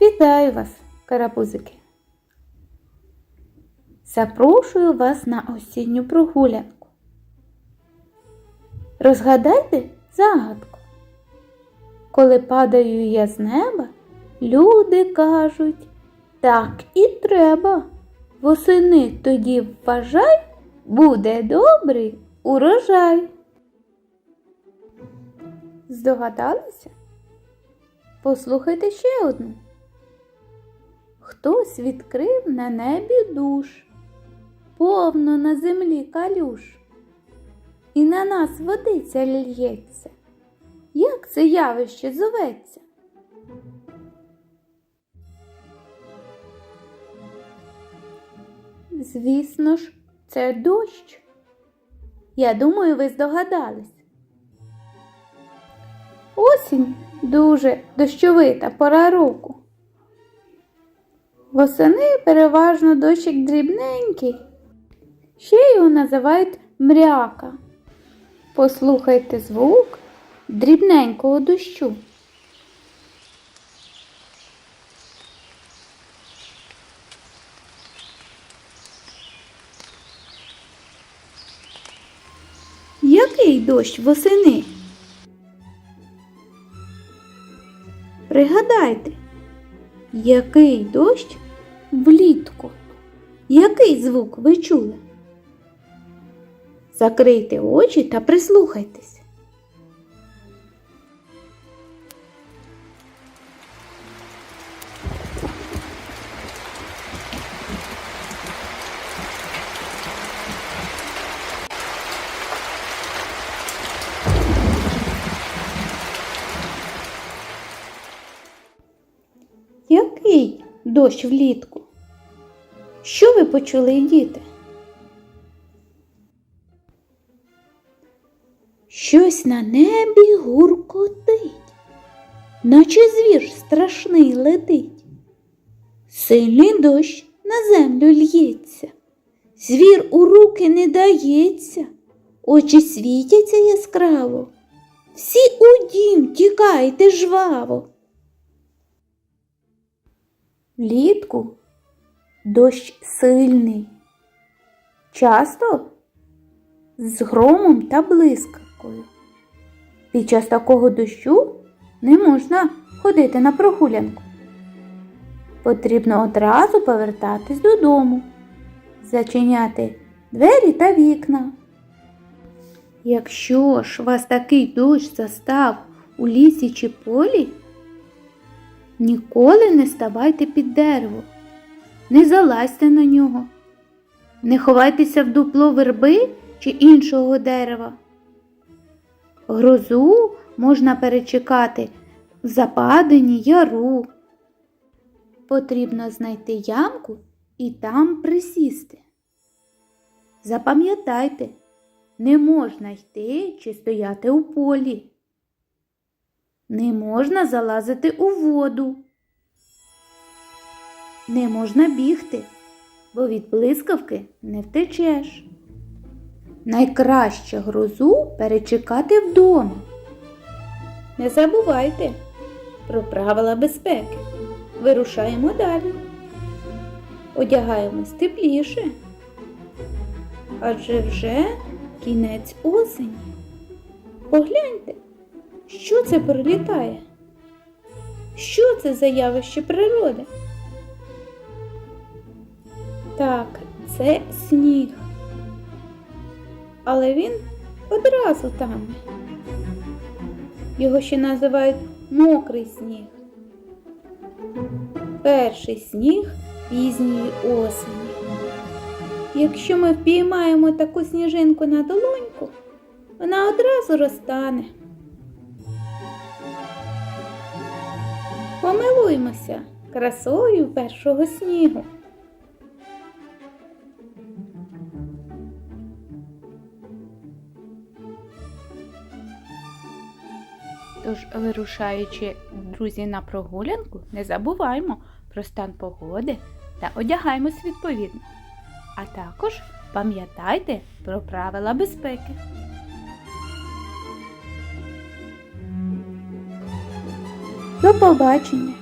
Вітаю вас, карапузики. Запрошую вас на осінню прогулянку. Розгадайте загадку. Коли падаю я з неба, люди кажуть, так і треба. Восени тоді вважай, буде добрий урожай. Здогадалися? Послухайте ще одну. Хтось відкрив на небі душ, повно на землі калюш, і на нас водиця лється. Як це явище зоветься? Звісно ж, це дощ. Я думаю, ви здогадались. Осінь дуже дощовита пора року. Восени переважно дощик дрібненький. Ще його називають мряка. Послухайте звук дрібненького дощу. Який дощ восени? Пригадайте, який дощ влітку? Який звук ви чули? Закрийте очі та прислухайтесь. Дощ влітку? Що ви почули, діти? Щось на небі гуркотить, наче звір страшний летить. Сильний дощ на землю л'ється, звір у руки не дається, очі світяться яскраво. Всі у дім тікайте жваво. Влітку дощ сильний, часто з громом та блискавкою. Під час такого дощу не можна ходити на прогулянку. Потрібно одразу повертатись додому, зачиняти двері та вікна. Якщо ж вас такий дощ застав у лісі чи полі, Ніколи не ставайте під дерево, не залазьте на нього, не ховайтеся в дупло верби чи іншого дерева. Грозу можна перечекати в западині яру. Потрібно знайти ямку і там присісти. Запам'ятайте, не можна йти чи стояти у полі. Не можна залазити у воду. Не можна бігти, бо від блискавки не втечеш. Найкраще грозу перечекати вдома. Не забувайте про правила безпеки. Вирушаємо далі. Одягаємось тепліше, адже вже кінець осені. Погляньте. Що це пролітає? Що це за явище природи? Так, це сніг. Але він одразу тане. Його ще називають мокрий сніг. Перший сніг пізньої осені. Якщо ми впіймаємо таку сніжинку на долоньку, вона одразу розтане. Помилуймося красою першого снігу. Тож, вирушаючи, друзі, на прогулянку, не забуваймо про стан погоди та одягаємось відповідно. А також пам'ятайте про правила безпеки. До побачення!